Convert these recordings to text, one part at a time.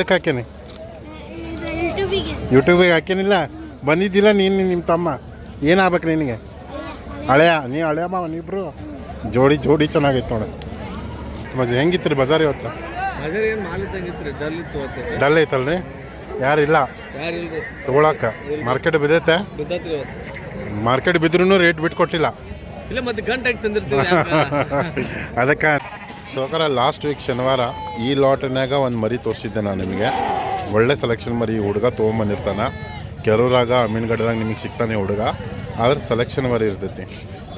ಅದಕ್ಕೆ ಹಾಕ್ಯಾನೆ ಇದು ಯೂಟ್ಯೂಬಿಗೆ. ಹಾಕ್ಯಾನಿಲ್ಲ ಬಂದಿದ್ದಿಲ್ಲ ನೀನು ನಿಮ್ಮ ತಮ್ಮ. ಏನಾಗ್ಬೇಕು ನಿನಗೆ? ಹಳೆಯ ನೀ ಹಳೆಯ ಮಾವ ನೀಬ್ರು ಜೋಡಿ ಜೋಡಿ ಚೆನ್ನಾಗೈತೆ ನೋಡಿ. ಮತ್ತೆ ಹೆಂಗಿತ್ತು ರೀ ಬಜಾರ್ ಇವತ್ತು? ಏನು ಮಾಲ್ ಇದ್ದಂಗಿತ್ತು ಡಲ್ ಐತಲ್ ರೀ ಡಲ್ ಐತಲ್ರಿ? ಯಾರಿಲ್ಲ ತೊಗೊಳಕ್ಕೆ. ಮಾರ್ಕೆಟ್ ಬಿದ್ದೈತೆ? ಮಾರ್ಕೆಟ್ ಬಿದ್ರೂ ರೇಟ್ ಬಿಟ್ಟು ಕೊಟ್ಟಿಲ್ಲ ಅದಕ್ಕೆ ಸೋಕರ ಲಾಸ್ಟ್ ವೀಕ್ ಶನಿವಾರ ಈ ಲಾಟ್ನಾಗ ಒಂದು ಮರಿ ತೋರಿಸಿದ್ದೆ ನಾನು ನಿಮಗೆ. ಒಳ್ಳೆ ಸೆಲೆಕ್ಷನ್ ಮರಿ ಈ ಹುಡುಗ ತೊಗೊಂಬಂದಿರ್ತಾನೆ ಕೆರೂರಾಗ ಅಮೀನ್ಗಡ್ದಾಗ ನಿಮಗೆ ಸಿಗ್ತಾನೆ ಹುಡುಗ. ಆದ್ರೆ ಸೆಲೆಕ್ಷನ್ ಮರಿ ಇರ್ತೈತಿ.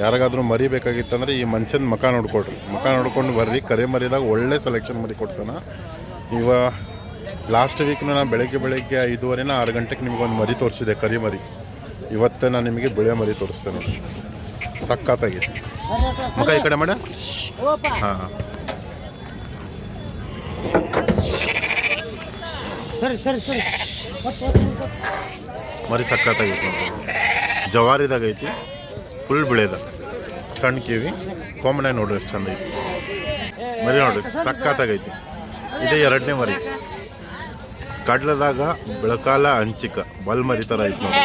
ಯಾರಿಗಾದ್ರೂ ಮರಿ ಬೇಕಾಗಿತ್ತಂದ್ರೆ ಈ ಮನುಷ್ಯನ ಮಕ ನೋಡ್ಕೊಡ್ರಿ ಮಕ ನೋಡ್ಕೊಂಡು ಬರ್ರಿ. ಕರೆ ಮರಿದಾಗ ಒಳ್ಳೆ ಸೆಲೆಕ್ಷನ್ ಮರಿ ಕೊಡ್ತಾನೆ. ಇವ ಲಾಸ್ಟ್ ವೀಕ್ನ ನಾನು ಬೆಳಗ್ಗೆ ಬೆಳಗ್ಗೆ ಐದೂವರೆನ ಆರು ಗಂಟೆಗೆ ನಿಮಗೆ ಒಂದು ಮರಿ ತೋರಿಸಿದೆ ಕರಿ ಮರಿ. ಇವತ್ತು ನಾನು ನಿಮಗೆ ಬಿಳೆ ಮರಿ ತೋರಿಸ್ತೇನೆ. ಸಖತ್ತಾಗಿ ಮಗ ಈ ಕಡೆ ಮಾಡ. ಹಾಂ. ಸರಿ ಸರಿ ಸರಿ. ಮರಿ ಸಕ್ಕತ್ತಾಗೈತಿ. ಜವಾರಿದಾಗ ಐತಿ ಫುಲ್ ಬಿಳೆದ. ಸಣ್ಣ ಕಿವಿ ಕಾಮನ್ ನೋಡ್ರಿ ಎಷ್ಟು ಚಂದ ಐತಿ. ಮರಿ ನೋಡ್ರಿ, ಸಕ್ಕತ್ತಾಗೈತಿ. ಇದೇ ಎರಡನೇ ಮರಿ. ಕಡ್ಲದಾಗ ಬೆಳಕಾಲ ಹಂಚಿಕ ಬಲ್ ಮರಿ ಥರ ಐತಿ ನೋಡ್ರಿ.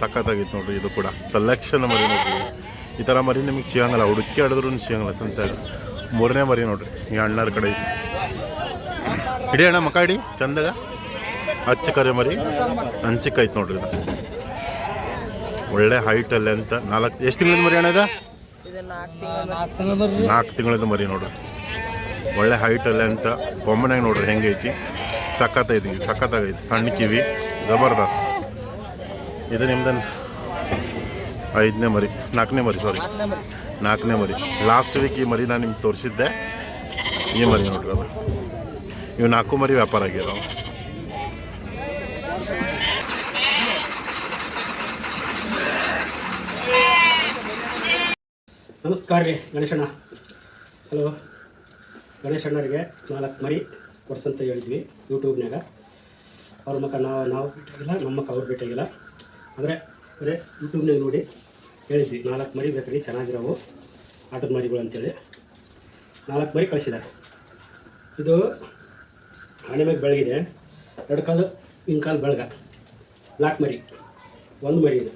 ಸಕ್ಕತ್ತಾಗೈತಿ ನೋಡ್ರಿ ಇದು ಕೂಡ. ಸೆಲೆಕ್ಷನ್ ಮರಿ ನೋಡ್ರಿ. ಈ ಥರ ಮರಿ ನಿಮಗೆ ಸಿಗಂಗಲ್ಲ. ಹುಡುಕಿ ಹಡಿದ್ರು ಸಿಗಂಗಲ್ಲ ಸಂತ ಮೂರನೇ ಮರಿ ನೋಡ್ರಿ. ಈ ಅಣ್ಣರ ಕಡೆ ಐತಿ. ಹಿಡಿ ಅಣ್ಣ ಮಕ್ಕ ಇಡಿ ಚಂದಾಗ. ಹಚ್ಚ ಕರೆ ಮರಿ. ಹಂಚಿಕ ಐತಿ ನೋಡ್ರಿ ಇದು. ಒಳ್ಳೆ ಹೈಟ್ ಅಂತ ನಾಲ್ಕು ಎಷ್ಟು ತಿಂಗಳದ ಮರಿ ಅಣ್ಣ ಇದು? ನಾಲ್ಕು ತಿಂಗಳದ ಮರಿ ನೋಡ್ರಿ. ಒಳ್ಳೆ ಹೈಟ್ ಅಂತ ಬೊಮ್ಮನಾಗ ನೋಡ್ರಿ ಹೆಂಗೈತಿ ಸಖತ್ತೈತಿ ಸಖತ್ತಾಗೈತಿ ಸಣ್ಣ ಕಿವಿ, ಜಬರ್ದಸ್ತ್. ಇದು ನಿಮ್ದು ಐದನೇ ಮರಿ, ನಾಲ್ಕನೇ ಮರಿ ಸಾರಿ ನಾಲ್ಕನೇ ಮರಿ. ಲಾಸ್ಟ್ ವೀಕ್ ಈ ಮರಿ ನಾನು ನಿಮ್ಗೆ ತೋರಿಸಿದ್ದೆ. ಈ ಮರಿ ನೋಡ್ರಿ ಅದು. ಇವು ನಾಲ್ಕು ಮರಿ ವ್ಯಾಪಾರ ಆಗಿರೋ ನಮಸ್ಕಾರ ರೀ, ಗಣೇಶಣ್ಣ. ಹಲೋ. ಗಣೇಶಣ್ಣರಿಗೆ ನಾಲ್ಕು ಮರಿ ಕೊಡ್ಸಂತ ಹೇಳಿದ್ವಿ ಯೂಟ್ಯೂಬ್ನಾಗ ಅವ್ರ ಮಕ್ಕ ನಾವು ನಾವು ಭೇಟಿಯಾಗಿಲ್ಲ ನಮ್ಮ ಮಕ್ಕ ಅವ್ರು ಭೇಟಿಯಾಗಿಲ್ಲ ಅಂದರೆ ಅಂದರೆ ಯೂಟ್ಯೂಬ್ನಾಗ ನೋಡಿ ಹೇಳಿದ್ವಿ, ನಾಲ್ಕು ಮರಿ ಬೇಕ್ರಿ, ಚೆನ್ನಾಗಿರೋವು ಆಟದ ಮರಿಗಳು ಅಂತೇಳಿ. ನಾಲ್ಕು ಮರಿ ಕಳಿಸಿದ್ದಾರೆ. ಇದು ಹಣೆ ಮೇಲೆ ಬೆಳಗಿದೆ. ಎರಡು ಕಾಲು ಹಿಂಗೆ ಕಾಲು ಬೆಳಗ. ಬ್ಲ್ಯಾಕ್ ಮರಿ. ಒಂದು ಮರಿ ಇದೆ.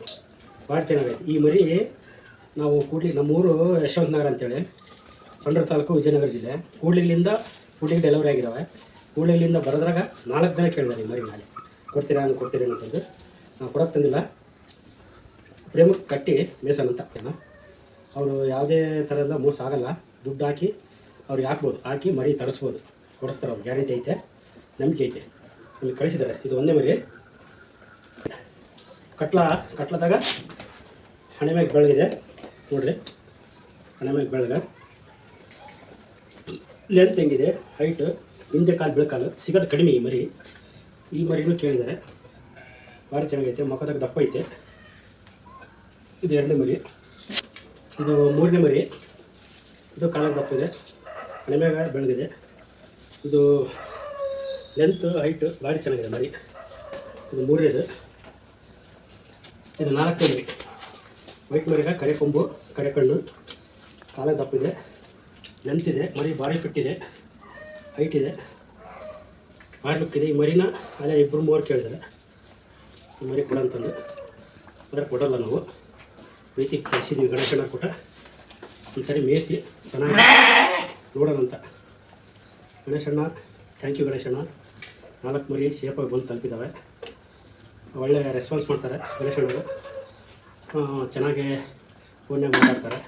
ಭಾಳ ಚೆನ್ನಾಗೈತೆ. ಈ ಮರಿ ನಾವು ಕೂಡ್ಲಿ ನಮ್ಮೂರು ಯಶವಂತ ನಗರ ಅಂತೇಳಿ. ಸೊಂಡ್ರ ತಾಲೂಕು ವಿಜಯನಗರ ಜಿಲ್ಲೆ. ಕೂಡ್ಲಿಗಳಿಂದ ಕೂಡ್ಲಿಗೆ ಡೆಲಿವರಿ ಆಗಿದ್ದಾವೆ ಕೂಡ್ಲಿಗಳಿಂದ ಬರೋದ್ರಾಗ ನಾಲ್ಕು ಜನ ಕೇಳಿದಾರೆ ಈ ಮರಿ ನಾಳೆ ಕೊಡ್ತೀರಾ ಅಂತ ಕೊಡ್ತೀರಿ ಅಂತಂದು ನಾವು ಕೊಡೋಕೆ ತಂದಿಲ್ಲ. ಪ್ರೇಮಕ್ಕೆ ಕಟ್ಟಿ ಮೇಸನ್ ಅಂತ ಅವರು ಯಾವುದೇ ಥರದ ಮೋಸ ಆಗಲ್ಲ. ದುಡ್ಡು ಹಾಕಿ ಅವ್ರಿಗೆ ಹಾಕ್ಬೋದು ಹಾಕಿ ಮರಿ ತರಿಸ್ಬೋದು. ಕೊಡಿಸ್ತಾರೆ ಅವ್ರು. ಗ್ಯಾರಂಟಿ ಐತೆ. ನಂಬಿಕೆ ಐತೆ. ಇಲ್ಲಿ ಕಳಿಸಿದ್ದಾರೆ. ಇದು ಒಂದೇ ಮರಿ. ಕಟ್ಲ, ಕಟ್ಲದಾಗ ಹಣೆ ಮ್ಯಾಗ ಬೆಳಗಿದೆ ನೋಡ್ರಿ. ಹಣೆ ಮ್ಯಾಗ ಬೆಳಗ ಲೆಂತ್ ಹೆಂಗಿದೆ ಹೈಟ್ ಹಿಂದೆ ಕಾಲು ಬೆಳಕಾಲು ಸಿಗೋದು ಕಡಿಮೆ ಈ ಮರಿ. ಈ ಮರಿನೂ ಕೇಳಿದ್ದಾರೆ. ಭಾರಿ ಚೆನ್ನಾಗೈತೆ. ಮುಖದಾಗ ದಪ್ಪ ಐತೆ. ಇದು ಎರಡನೇ ಮರಿ. ಇದು ಮೂರನೇ ಮರಿ. ಇದು ಕಾಲಾಗ ದಪ್ಪ ಇದೆ. ಹಣೆ ಮ್ಯಾಗ ಬೆಳಗಿದೆ ಇದು ಲೆಂತ್ ಹೈಟ್ ಭಾರಿ ಚೆನ್ನಾಗಿದೆ ಮರಿ ಇದು ಮೂರನೇದು ಇದು. ನಾಲ್ಕು ಮರಿ ವೈಟ್ ಮರಿಗ ಕಡೆ ಕೊಂಬು, ಕಡೆ ಕಣ್ಣು, ಕಾಲ ದಪ್ಪಿದೆ ಲೆಂತ್ ಇದೆ, ಮರಿ ಭಾರಿ ಫಿಟ್ ಇದೆ. ಹೈಟ್ ಇದೆ. ಭಾರಿ ಇದೆ. ಈ ಮರಿನ ಅದೇ ಇಬ್ಬರು ಮೂವರು ಕೇಳಿದ್ದಾರೆ ಈ ಮರಿ ಕೊಡಂತಂದು ಆದರೆ ಕೊಡಲ್ಲ ನಾವು. ಪ್ರೀತಿ ಕಳಿಸಿದ್ವಿ, ಗಣೇಶನ ಕೊಟ್ಟ. ಒಂದ್ಸರಿ ಮೇಯಿಸಿ, ಚೆನ್ನಾಗಿ ನೋಡೋಣ ಅಂತ ಗಣೇಶಣ್ಣ ಥ್ಯಾಂಕ್ ಯು ಗಣೇಶಣ್ಣ. ನಾಲ್ಕು ಮರಿ ಸೇಫಾಗಿ ಬಂದು ತಲುಪಿದ್ದಾವೆ ಒಳ್ಳೆ ರೆಸ್ಪಾನ್ಸ್ ಮಾಡ್ತಾರೆ ಆ, ಚೆನ್ನಾಗಿ ಫೋನ್ಯಾಗ ಮಾತಾಡ್ತಾರೆ.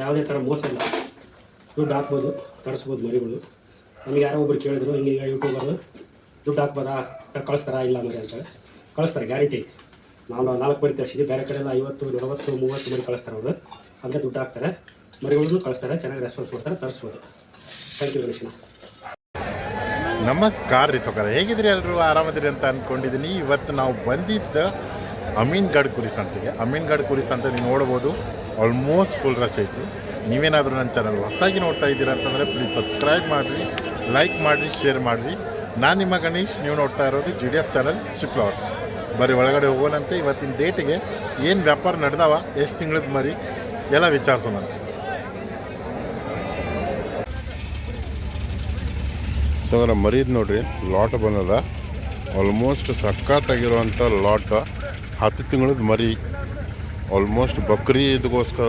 ಯಾವುದೇ ಥರ ಮೋಸ ಇಲ್ಲ. ದುಡ್ಡು ಹಾಕ್ಬೋದು ತರಿಸ್ಬೋದು ಮರಿಗಳು ನಮಗೆ ಯಾರೋ ಒಬ್ರು ಕೇಳಿದ್ರು ಹಿಂಗೆ ಯೂಟ್ಯೂಬರು ದುಡ್ಡು ಹಾಕ್ಬೋದಾ? ಕಳಿಸ್ತಾರಾ ಇಲ್ಲ ಮರಿ ಅಂತೇಳಿ. ಕಳಿಸ್ತಾರೆ ಗ್ಯಾರಂಟಿ ನಾವು ನಾಲ್ಕು ಮರಿ ತರಿಸಿದ್ವಿ ಬೇರೆ ಕಡೆ ಎಲ್ಲ ಐವತ್ತು ನಲವತ್ತು ಮೂವತ್ತು ಮರಿ ಕಳಿಸ್ತಾರೆ ಅವರು. ಹಂಗೆ ದುಡ್ಡು ಹಾಕ್ತಾರೆ ಮರಿಗಳನ್ನು ಕಳಿಸ್ತಾರೆ ಚೆನ್ನಾಗಿ ರೆಸ್ಪಾನ್ಸ್ ಮಾಡ್ತಾರೆ ತರಿಸ್ಬೋದು. ಥ್ಯಾಂಕ್ ಯು ಗಣೇಶನ ನಮಸ್ಕಾರ ರೀ ಸೊಕರ ಹೇಗಿದ್ರಿ ಎಲ್ಲರೂ ಆರಾಮದಿರಿ ಅಂತ ಅಂದ್ಕೊಂಡಿದ್ದೀನಿ ಇವತ್ತು ನಾವು ಬಂದಿದ್ದ ಅಮೀನ್ಗಢ ಕುರಿ ಸಂತೆಗೆ. ಅಮೀನ್ಗಢ್ ಕುರಿ ಸಂತೆ ನೀವು ನೋಡ್ಬೋದು. ಆಲ್ಮೋಸ್ಟ್ ಫುಲ್ ರಶ್ ಐತಿ ನೀವೇನಾದರೂ ನನ್ನ ಚಾನಲ್ ಹೊಸದಾಗಿ ನೋಡ್ತಾ ಇದ್ದೀರಾ ಅಂತಂದರೆ ಪ್ಲೀಸ್ ಸಬ್ಸ್ಕ್ರೈಬ್ ಮಾಡಿರಿ ಲೈಕ್ ಮಾಡಿರಿ ಶೇರ್ ಮಾಡಿರಿ. ನಾನು ನಿಮ್ಮ ಗಣೇಶ್. ನೀವು ನೋಡ್ತಾ ಇರೋದು G D F channel sheep lovers ಬರೀ ಒಳಗಡೆ ಹೋಗೋಣಂತೆ. ಇವತ್ತಿನ ಡೇಟಿಗೆ ಏನು ವ್ಯಾಪಾರ ನಡೆದವ? ಎಷ್ಟು ತಿಂಗಳದ ಮರಿ? ಎಲ್ಲ ವಿಚಾರಿಸೋಣಂತೆ. ಸೊ ಅಂದ್ರೆ ಮರಿದ್ ನೋಡ್ರಿ ಲಾಟ್ ಬಂದದ. ಆಲ್ಮೋಸ್ಟ್ ಸಖತ್ತಾಗಿರುವಂಥ ಲಾಟ್ ಹತ್ತು ತಿಂಗಳದ ಮರಿ. ಆಲ್ಮೋಸ್ಟ್ ಬಕ್ರಿ ಇದಕ್ಕೋಸ್ಕರ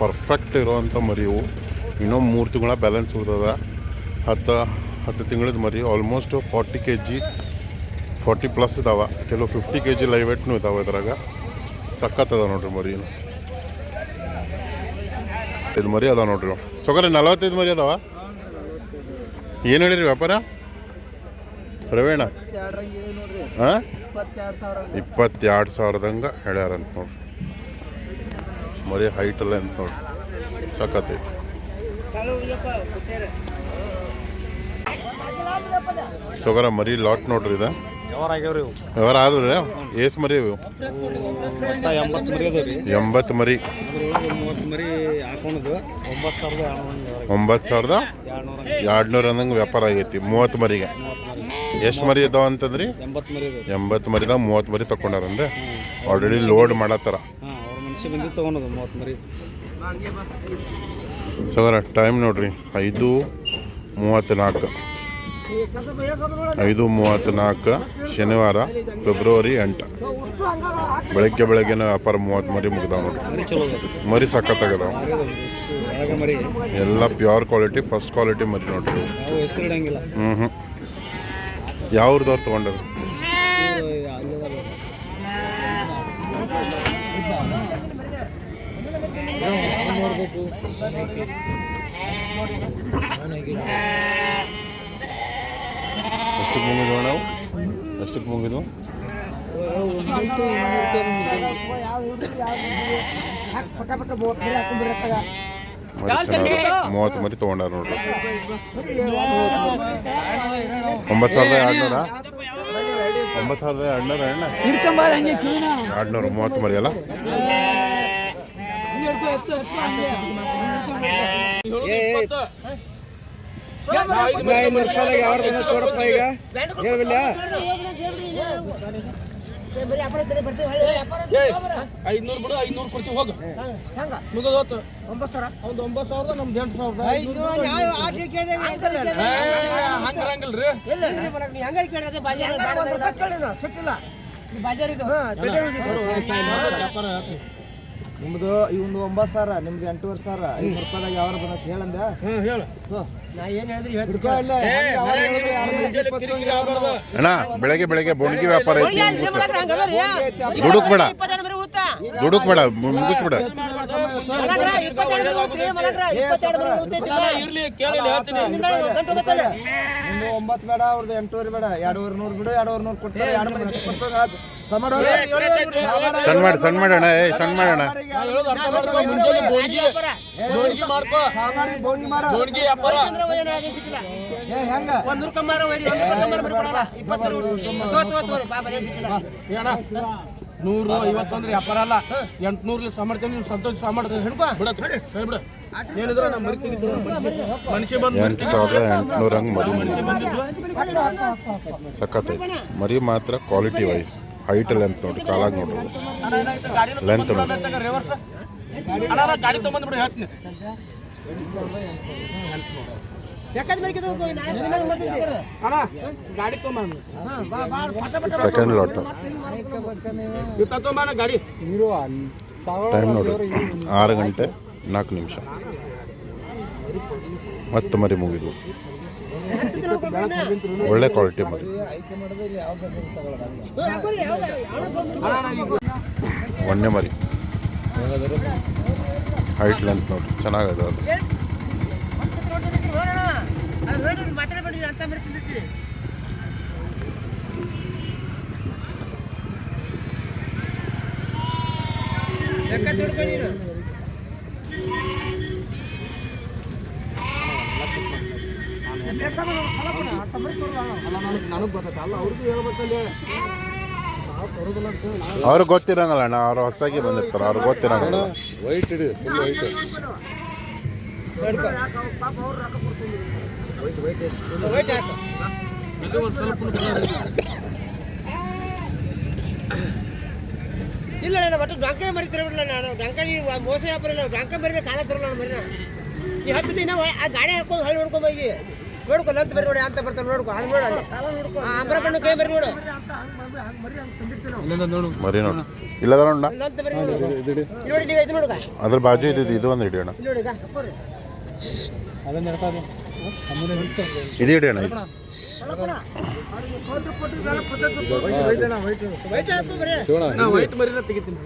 ಪರ್ಫೆಕ್ಟ್ ಇರುವಂಥ ಮರಿ ಇವು. ಇನ್ನೊಂದು ಮೂರು ತಿಂಗಳ ಬ್ಯಾಲೆನ್ಸ್ ಉಳಿದದ. ಹತ್ತು ಹತ್ತು ತಿಂಗಳದ ಮರಿ almost forty K G forty plus ಇದಾವೆ. ಕೆಲವು ಫಿಫ್ಟಿ ಕೆ ಜಿ ಲೈವ್ ವೇಟ್ನು ಇದಾವೆ ಇದ್ರಾಗ. ಸಖತ್ತದ ನೋಡ್ರಿ ಮರಿ ಇದು ಮರಿ ಅದಾವೆ ನೋಡ್ರಿ ಸೊಗರೆ ನಲವತ್ತೈದು ಮರಿ ಅದಾವ. ಏನು ಹೇಳಿರಿ ವ್ಯಾಪಾರ? ಪ್ರವೀಣ? ಹಾಂ ಇಪ್ಪತ್ತೆರಡು ಸಾವಿರದಂಗೆ ಹೇಳ್ಯಾರಂತ ನೋಡ್ರಿ. ಮರಿ ಹೈಟಲ್ಲ ಅಂತ ನೋಡ್ರಿ. ಸಖತ್ತೈತಿ. ಸೊಗರ ಮರಿ ಲಾಟ್ ನೋಡ್ರಿ ಇದು. ವ್ಯವಹಾರ ಆದ್ರಿ ಏಸ್ ಮರಿ ಇವು. ಎಂಬತ್ತು ಮರಿ ಎಂಬತ್ತು ಮರಿ. ಒಂಬತ್ತು ಸಾವಿರದ ಎರಡು ಎರಡ್ನೂರ ಅಂದಂಗೆ ವ್ಯಾಪಾರ ಆಗೈತಿ ಮೂವತ್ತು ಮರಿಗೆ. ಎಷ್ಟು ಮರಿ ಇದಾವ ಅಂತಂದ್ರಿ? ಎಂಬತ್ತು ಮರಿದಾಗ ಮೂವತ್ತು ಮರಿ ತಗೊಂಡಾರಂದ್ರೆ ಆಲ್ರೆಡಿ ಲೋಡ್ ಮಾಡತ್ತಾರ. ಹಾಂ ಟೈಮ್ ನೋಡ್ರಿ ಐದು ಮೂವತ್ತು ನಾಲ್ಕು. ಐದು ಮೂವತ್ತು ನಾಲ್ಕು ಶನಿವಾರ ಫೆಬ್ರವರಿ ಎಂಟು. ಬೆಳಗ್ಗೆ ಬೆಳಗ್ಗೆನ ವ್ಯಾಪಾರ ಮೂವತ್ತು ಮರಿ ಮುಗ್ದಾವ ನೋಡ್ರಿ. ಮರಿ ಸಾಕ ಅದ ಮರಿ ಸಖತ್ತಾಗದಾವ ಎಲ್ಲ ಪ್ಯೂರ್ ಕ್ವಾಲಿಟಿ ಫಸ್ಟ್ ಕ್ವಾಲಿಟಿ ಮರಿ ನೋಡ್ರಿ. ಹ್ಮ್ ಹ್ಞೂ ಹ್ಞೂ ಯಾವ್ರದವ್ರು ತೊಗೊಂಡರು? ಎಷ್ಟಕ್ಕೆ ಮುಗಿದ್ವು ನಾವು? ಎಷ್ಟಕ್ಕೆ ಮುಗಿದ್ವು? ಮರಿ ಮೂವತ್ತು ಮರಿ ತೊಗೊಂಡಾರ ನೋಡ್ರಿ. ಒಂಬತ್ತು ಸಾವಿರದ ಎರಡ್ನೂರ? ಒಂಬತ್ತು ಸಾವಿರದ ಎರಡ್ನೂರ ಎರಡ್ನೂರ ಮೂವತ್ತು ಮರಿ ಅಲ್ಲ? ಐನೂರು ರೂಪಾಯಿದಾಗ ಯಾರು ಬಂದ ತೋರಪ್ಪ ಈಗ? ಹೇಳ್ಬಿಲ್ಲ ಐದ್ನೂರು ಬಿಡು ಐದ್ನೂರು ಕೊಡ್ತೀವಿ ಹೋಗ. ಹೆಂಗ? ಮುಗಿದೋತು. ಒಂಬತ್ತು ಸಾವಿರ? ಒಂದು ಒಂಬತ್ತು ಸಾವಿರದ ನಮ್ದು ಎಂಟು ಸಾವಿರದ. ಹಂಗಿರಂಗಿಲ್ರಿ ನಿಮ್ದು ಇವ್ನು ಒಂಬತ್ತು ಸಾವಿರ ನಿಮ್ದು ಎಂಟೂವರೆ ಸಾವಿರ ಐದು ರೂಪಾಯಿದಾಗ ಯಾವ ಬಂದ ಹೇಳಂದ? ಹೇಳು? ಅಣ್ಣ ಬೆಳಗ್ಗೆ ಬೆಳಗ್ಗೆ ಬೊಣಗಿ ವ್ಯಾಪಾರ ಐತಿ ಮುಗಿಸು. ದುಡುಕ್ ಬೇಡ. ದುಡುಕ್ ಬೇಡ ಮುಗಿಸ್ಬೇಡ. ಒಂಬತ್ತು ಬೇಡ ಅವ್ರದ್ದು ಎಂಟೂವರೆ ಬೇಡ ಎರಡೂವರೆ ನೂರು ಬಿಡು ಎರಡೂವರೆ ನೂರು ಕೊಡ್ತಾರೆ ಎರಡು ಸಣ್ಣ ಮಾಡಿ ಸಣ್ಣ ಮಾಡೋಣ ಏ ಸಣ್ಣ ಮಾಡೋಣ ನೂರು ಐವತ್ತೊಂದ್ರೆ ವ್ಯಾಪಾರ ಅಲ್ಲ ಎಂಟ್ನೂರ್ಲಿ ಸಾಮರ್ಥ್ಯ ನೀವು ಸಂತೋಷ ಸಾಮರ್ಥ್ಯ ಹಿಡ್ಕೊ ಬಿಡತ್ ನಮ್ಮ ಮರಿ ತೆಗಿದ್ರು ಮನುಷ್ಯ ಬಂದು ಎಂಟು ಹಂಗೆ ಮರಿ ಮರಿ ಮಾತ್ರ ಕ್ವಾಲಿಟಿ ವೈಸ್ ಹೈಟ್ ಲೆಂತ್ ನೋಡಿ ಕಾಲಾಗ ನೋಡ್ರಿ ಲೆಂತ್ ನೋಡಿ ರಿವರ್ಸ್ ಅಣ್ಣ ನಾ ಗಾಡಿ ತೊಗೊಂಡ್ಬಿಡು ಹೇಳ್ತೀನಿ. ಅಣ್ಣ ಗಾಡಿ ತೊಗೊಂಬ ಸೆಕೆಂಡ್ ಲಾಟ್ ಇತ್ತ ತೊಗೊಂಬ ಗಾಡಿ. ಟೈಮ್ ನೋಡ್ರಿ ಆರು ಗಂಟೆ ನಾಲ್ಕು ನಿಮಿಷ. ಮತ್ತೆ ಮರಿ ಮುಗಿದ್ವು. ಒಳ್ಳೆ ಕ್ವಾಲಿಟಿ ಮರಿ ಒಣ್ಣೆ ಮರಿ. ಹೈಟ್ ಲೆಂತ್ ನೋಡ್ರಿ ಚೆನ್ನಾಗದ ಅದು. ನನಗೆ ಗೊತ್ತೈತೆ. ಅಲ್ಲ ಅವ್ರಿಗೂ ಹೇಳ್ಬೇಕಲ್ಲಿ. ಅವ್ರಿಗೆ ಗೊತ್ತಿರಂಗಲ್ಲ ಅಣ್ಣ ಅವ್ರು ಹೊಸದಾಗಿ ಬಂದಿರ್ತಾರೆ ಅವ್ರಿಗೆ ಗೊತ್ತಿರಂಗಲ್ಲ. ವೈಟ್ ಇಡಿ ಫುಲ್ ವೈಟ್ ಇಲ್ಲ ನಾನು ಒಟ್ಟು ಡೊಂಕ ಮರಿ ತರಬಿಡಲ್ಲ ನಾನು ಡೊಂಕ ನೀವು ಮೋಸ ವ್ಯಾಪಾರ ಇಲ್ಲ. ಡೊಂಕ ಮರಿನ ಕಾಲ ತರಲ್ಲ ಮರಿನ. ಈ ಹತ್ತು ದಿನ ಆ ಗಾಡಿ ಹಾಕೊಂಡು ಹಳ್ಳಿ ನೋಡ್ಕೊಂಡ್ ಹೋಗಿ. ನೋಡ್ಕೊ ಲಂತ್ ಬರಿ ನೋಡಿ ಅಂತ ಬರ್ತಾರೆ ನೋಡ್ಕೊ ಅದು ನೋಡು ಅಲ್ಲಿ. ಕೈ ಬರಿ ನೋಡು. ಮರಿ ನೋಡಿ ಇಲ್ಲದ ನೋಡ. ಲಂತ್ ಬರಿ ನೋಡು. ಇಲ್ಲಿ ನೋಡಿ ನೀವು ಇದು ಅದ್ರ ಬಾಜು ಇದ್ದಿದ್ದು ಇದು ಒಂದು ಹಿಡಿಯೋಣ ನೋಡುಗ. ಇದು ಹಿಡಿಯೋಣ ಇದು. ವೈಟ್ ಆಯ್ತು ಬರೀ. ನಾ ವೈಟ್ ಮರಿನ ತೆಗಿತೀನಿ.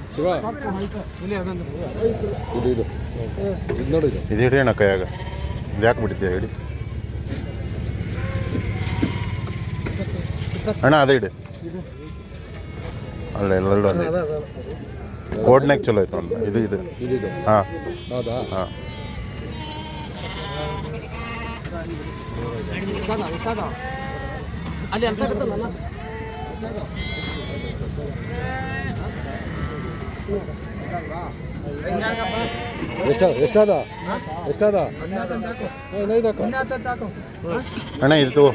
ಇದು ಹಿಡಿಯೋಣ ಕೈಯಾಗ. ಇದು ಯಾಕೆ ಬಿಡ್ತೀಯ ಹಿಡಿ? ಅಣ್ಣ ಅದೇ ಇಡಿ. ಅಲ್ಲ ಎಲ್ಲರೂ ಅದೇ ಕೋಡ್ನಾಗ ಚಲೋ ಐತೆ ಅಲ್ಲ ಇದು ಇದು. ಹಾಂ. ಹಾಂ. ಅಲ್ಲಿ ಅಂತ ಬರ್ತದಲ್ಲ? ಎಷ್ಟಾದ? ಎಷ್ಟಾದ? ಅಣ್ಣ ಇದು ತಗೋ.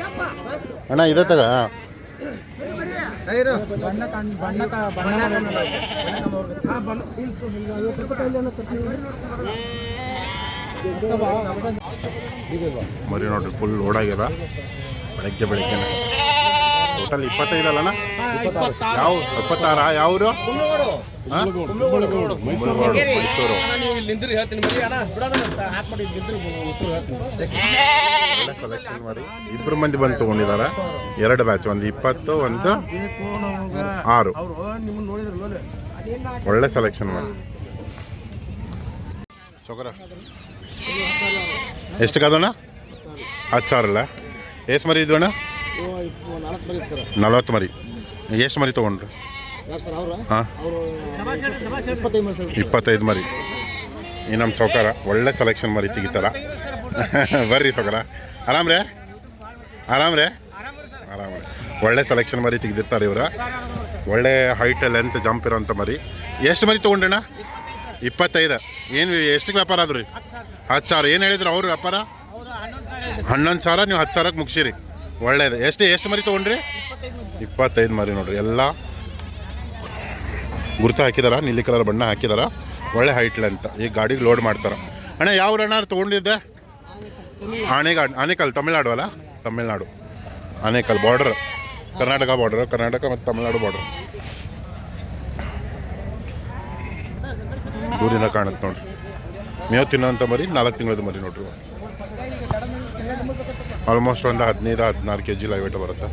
ಅಣ್ಣ ಇದೆ ತಗ ಮರಿ ನೋಡ್ರಿ ಫುಲ್ ಓಡಾಗ್ಯದ ಬೆಳಗ್ಗೆ ಬೆಳಗ್ಗೆ ಟೋಟಲ್ ಇಪ್ಪತ್ತೈದು ಅಲ್ಲಣ್ಣ ಯಾವ ಇಪ್ಪತ್ತಾರ. ಯಾವ್ರು ಮೈಸೂರು. ಮೈಸೂರು ನೀವು ಇಲ್ಲಿ ನಿಂದ್ರಿ ಹೇಳ್ತೀನಿ ಮರಿ. ಅಣ್ಣ ಸುಡೋದ ಹಾಕ್ಬಿಟ್ಟು ಇಲ್ಲಿ ನಿಂದ್ರಿ ಉತ್ತರ ಒಳ್ಳೆ ಸೆಲೆಕ್ಷನ್ ಮಾಡಿ. ಇಬ್ಬರು ಮಂದಿ ಬಂದು ತೊಗೊಂಡಿದಾರ ಎರಡು ಬ್ಯಾಚ್ ಒಂದು ಇಪ್ಪತ್ತು ಒಂದು ಆರು. ಅವರು ನಿಮ್ಮನ್ನ ನೋಡಿದ್ರಲ್ಲ ಒಳ್ಳೆ ಸೆಲೆಕ್ಷನ್ ಮಾಡಿ. ಶೋಕರ ಎಷ್ಟು ಕದಣ್ಣ ಹತ್ತು ಸಾವಿರ ಅಲ್ಲ ಎಷ್ಟು ಮರಿ ಇದು ಸರ್ ನಲ್ವತ್ತು ಮರಿ. ಎಷ್ಟು ಮರಿ ತೊಗೊಂಡ್ರಿ? ಹಾಂ? ಇಪ್ಪತ್ತೈದು ಮರಿ ಈ ನಮ್ಮ ಸೌಕಾರ ಒಳ್ಳೆ ಸೆಲೆಕ್ಷನ್ ಮರಿ ತೆಗಿತಾರ. ಬರ್ರಿ ಸೌಕರ. ಆರಾಮ್ ರೇ ಆರಾಮ್ ರೇ ಆರಾಮ್ ಒಳ್ಳೆ ಸೆಲೆಕ್ಷನ್ ಮರಿ ತೆಗೆದಿರ್ತಾರೆ ಇವ್ರ. ಒಳ್ಳೆ ಹೈಟ್ ಲೆಂತ್ ಜಂಪ್ ಇರೋಂಥ ಮರಿ. ಎಷ್ಟು ಮರಿ ತೊಗೊಂಡ್ರಣ್ಣ? ಇಪ್ಪತ್ತೈದು. ಏನು ಎಷ್ಟಕ್ಕೆ ವ್ಯಾಪಾರ ಆದ್ರಿ? ಹತ್ತು ಸಾವಿರ. ಏನು ಹೇಳಿದ್ರು ಅವ್ರ ವ್ಯಾಪಾರ? ಹನ್ನೊಂದು ಸಾವಿರ. ನೀವು ಹತ್ತು ಸಾವಿರಕ್ಕೆ ಮುಗಿಸಿರಿ. ಒಳ್ಳೇದು. ಎಷ್ಟು ಎಷ್ಟು ಮರಿ ತೊಗೊಂಡ್ರಿ? ಇಪ್ಪತ್ತೈದು ಮರಿ ನೋಡ್ರಿ, ಎಲ್ಲ ಗುರ್ತು ಹಾಕಿದಾರ, ನೀಲಿ ಕಲರ್ ಬಣ್ಣ ಹಾಕಿದಾರ, ಒಳ್ಳೆ ಹೈಟ್ಲೆ ಅಂತ ಈಗ ಗಾಡಿಗೆ ಲೋಡ್ ಮಾಡ್ತಾರ. ಅಣ್ಣ, ಯಾವ ಅಣ್ಣ ತೊಗೊಂಡಿದ್ದೆ? ಆನೆಗಾಡ್ ಆನೇಕಲ್, ತಮಿಳ್ನಾಡು ಅಲ್ಲ? ತಮಿಳ್ನಾಡು. ಆನೇಕಲ್ ಬಾರ್ಡರ್ ಕರ್ನಾಟಕ ಬಾರ್ಡರ್ ಕರ್ನಾಟಕ ಮತ್ತು ತಮಿಳ್ನಾಡು ಬಾರ್ಡರ್ ದೂರಿಂದ ಕಾಣುತ್ತೆ ನೋಡ್ರಿ. ಮೇವು ತಿನ್ನೋಂಥ ಮರಿ, ನಾಲ್ಕು ತಿಂಗಳದ ಮರಿ ನೋಡ್ರಿ ಆಲ್ಮೋಸ್ಟ್ ಒಂದು ಹದಿನೈದು, ಹದಿನಾರು ಕೆ ಜಿ ಲೈವೇಟ್ ಬರುತ್ತೆ.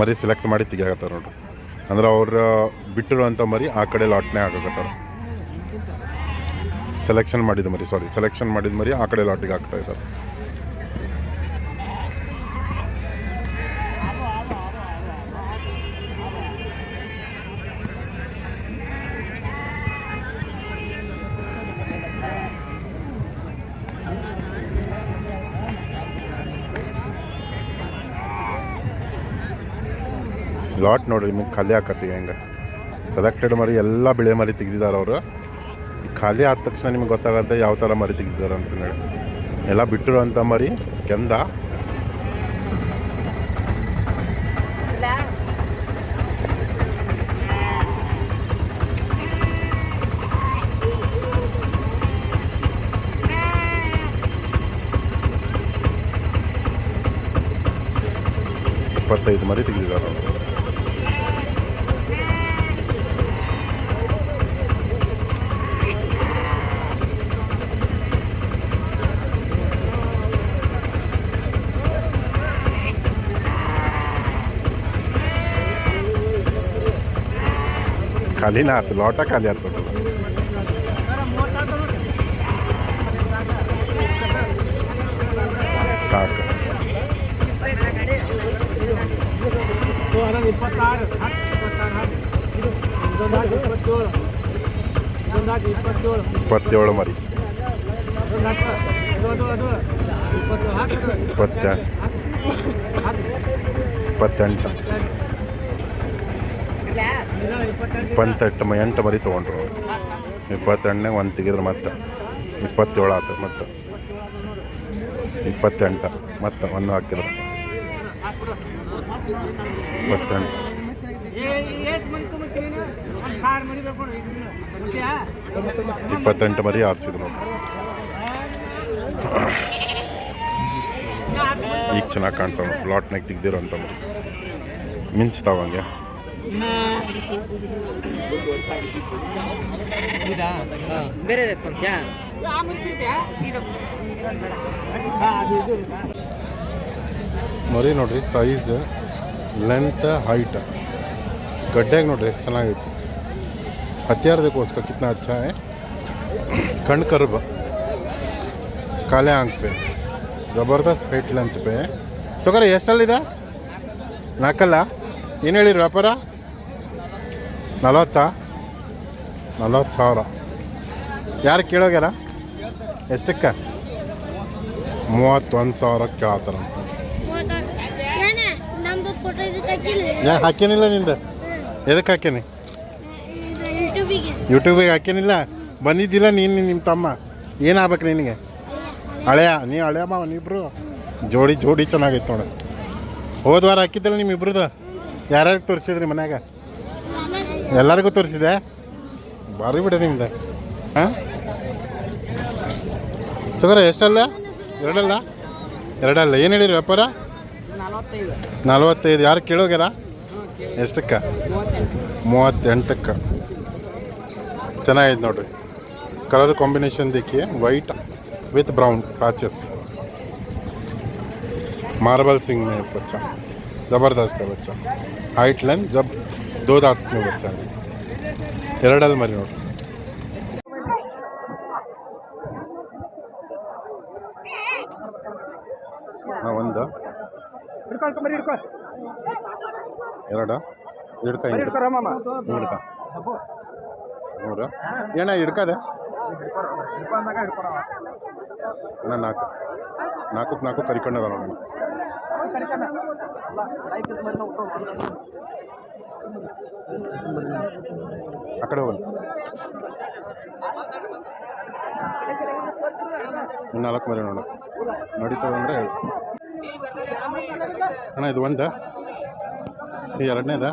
ಮರಿ ಸೆಲೆಕ್ಟ್ ಮಾಡಿ ತೆಗಿಯಾಕತ್ತಾರ ನೋಡ್ರಿ. ಅಂದ್ರೆ ಅವ್ರು ಬಿಟ್ಟಿರುವಂಥ ಮರಿ ಆ ಕಡೆ ಲಾಟ್ನೇ ಆಗಕತ್ತಾರ ಸೆಲೆಕ್ಷನ್ ಮಾಡಿದ ಮರಿ ಸಾರಿ ಸೆಲೆಕ್ಷನ್ ಮಾಡಿದ ಮರಿ ಆ ಕಡೆ ಲಾಟಿಗೆ ಹಾಕ್ತಾ ಇದ್ದಾರೆ. ಲಾಟ್ ನೋಡ್ರಿ, ನಿಮಗೆ ಖಾಲಿ ಆಕತಿ ಹೆಂಗೆ? ಸೆಲೆಕ್ಟೆಡ್ ಮರಿ, ಎಲ್ಲ ಬಿಳೆ ಮರಿ ತೆಗ್ದಿದ್ದಾರೆ ಅವರು. ಖಾಲಿ ಆದ ತಕ್ಷಣ ನಿಮ್ಗೆ ಗೊತ್ತಾಗತ್ತೆ ಯಾವ ಥರ ಮರಿ ತೆಗ್ದಿದ್ದಾರೆ ಅಂತ ಹೇಳಿ ಎಲ್ಲ ಬಿಟ್ಟಿರುವಂಥ ಮರಿ, ಕೆಂದ. ಇಪ್ಪತ್ತೈದು ಮರಿ ತೆಗೆದಿದ್ದಾರೆ ಖಾಲಿನ ಆಯ್ತು ಲೋಟ ಖಾಲಿ ಆಯ್ತು ಸಾಕು. ಇಪ್ಪತ್ತೇಳು ಮರಿ. ಇಪ್ಪತ್ತ ಇಪ್ಪತ್ತೆಂಟು. ಇಪ್ಪತ್ತೆಂಟು ಮ- ಎಂಟು ಮರಿ ತೊಗೊಂಡ್ರು. ಇಪ್ಪತ್ತೆಂಟನೇ ಒಂದು ತೆಗಿದ್ರು ಮತ್ತೆ. ಇಪ್ಪತ್ತೇಳು ಆತ ಮತ್ತೆ. ಇಪ್ಪತ್ತೆಂಟು ಮತ್ತೆ ಒಂದು ಹಾಕಿದ್ರು. ಇಪ್ಪತ್ತೆಂಟು. ಇಪ್ಪತ್ತೆಂಟು ಮರಿ ಆರಿಸಿದ್ರು ಈಗ ಚೆನ್ನಾಗಿ ಕಾಣ್ತಾವ ಲಾಟ್ನಾಗ ತೆಗ್ದಿರೋ ಅಂತ ಮರಿ ಬೇರೆ ಮರಿ ನೋಡ್ರಿ ಸೈಜ್ ಲೆಂತ್ ಹೈಟ್ ಗಡ್ಡೆಗೆ ನೋಡ್ರಿ ಎಷ್ಟು ಚೆನ್ನಾಗೈತಿ. ಹತ್ತಿಯಾರದಕ್ಕೋಸ್ಕರ ಕಿತ್ನ ಹಚ್ಚ ಕಣ್ ಕರ್ಬ. ಕಾಲೆ ಆಂಕ್ ಪೇ ಜಬರ್ದಸ್ತ್ ಹೈಟ್ ಲೆಂತ್ ಪೇ. ಸೊಕರ ಎಷ್ಟಲ್ಲಿದೆ ನಾಲ್ಕಲ್ಲ? ಏನು ಹೇಳಿರಿ ವ್ಯಾಪಾರ? ನಲವತ್ತಾ? ನಲವತ್ತು ಸಾವಿರ. ಯಾರು ಕೇಳೋಗ್ಯಾರ ಎಷ್ಟಕ್ಕೆ? ಮೂವತ್ತೊಂದು ಸಾವಿರ ಕೇಳತ್ತಾರಂತ. ಯಾ ಯಾಕೆ ಹಾಕೇನಿಲ್ಲ ನಿಂದು? ಎದಕ್ಕೆ ಹಾಕೇನಿ? ಯೂಟ್ಯೂಬಿಗೆ ಹಾಕೇನಿಲ್ಲ? ಬಂದಿದ್ದಿಲ್ಲ ನೀನು ನಿಮ್ಮ ತಮ್ಮ? ಏನಾಗ್ಬೇಕು ನಿನಗೆ? ಹಳೆಯ ನೀ ಹಳೆಯ ಮಾವ ನೀಬ್ರು ಜೋಡಿ ಜೋಡಿ ಚೆನ್ನಾಗೈತೆ ನೋಡಿ. ಹೋದ್ವಾರ ಹಾಕಿದ್ದಲ್ಲ ನಿಮ್ಮಿಬ್ರದ್ದು ಯಾರ್ಯಾರಿಗೆ ತೋರಿಸಿದ್ರಿ ಮನ್ಯಾಗ? ಎಲ್ಲರಿಗೂ ತೋರಿಸಿದೆ? ಬಾರಿ ಬಿಡ ನಿಮ್ದು. ಹಾಂ? ಎಷ್ಟಲ್ಲ? ಎರಡಲ್ಲ? ಎರಡಲ್ಲ. ಏನು ಹೇಳಿರಿ ವ್ಯಾಪಾರ? ನಲ್ವತ್ತೈದು. ಯಾರು ಕೇಳೋಗ್ಯಾರ ಎಷ್ಟಕ್ಕೆ? ಮೂವತ್ತೆಂಟಕ್ಕೆ. ಚೆನ್ನಾಗಿದೆ ನೋಡ್ರಿ. Colour combination ದಿಕ್ಕಿ white with brown patches marbling ಬಚ್ಚ बच्चा ज़बरदस्त है बच्चा ಜಬ್ ದೂಧ ಹತ್ತು ಸರ್ ಎರಡಲ್ಲಿ ಮರಿ ನೋಡ್ರಿ ಒಂದು. ಎರಡು. ಹಿಡ್ಕ ಹಿಡ್ಕ ಮೂರು. ಏನ ಹಿಡ್ಕದೆ ಅಣ್ಣ ನಾಲ್ಕು. ನಾಲ್ಕಕ್ಕೆ ನಾಲ್ಕು ಕರಿಕೊಂಡದ ನೋಡೋಣ ಆ ಕಡೆ ಹೋಗಿ ನಾಲ್ಕು ಮರಿ ನೋಡ ನಡೀತದೆ ಅಣ್ಣ ಇದು ಒಂದು ಈ ಎರಡನೇದ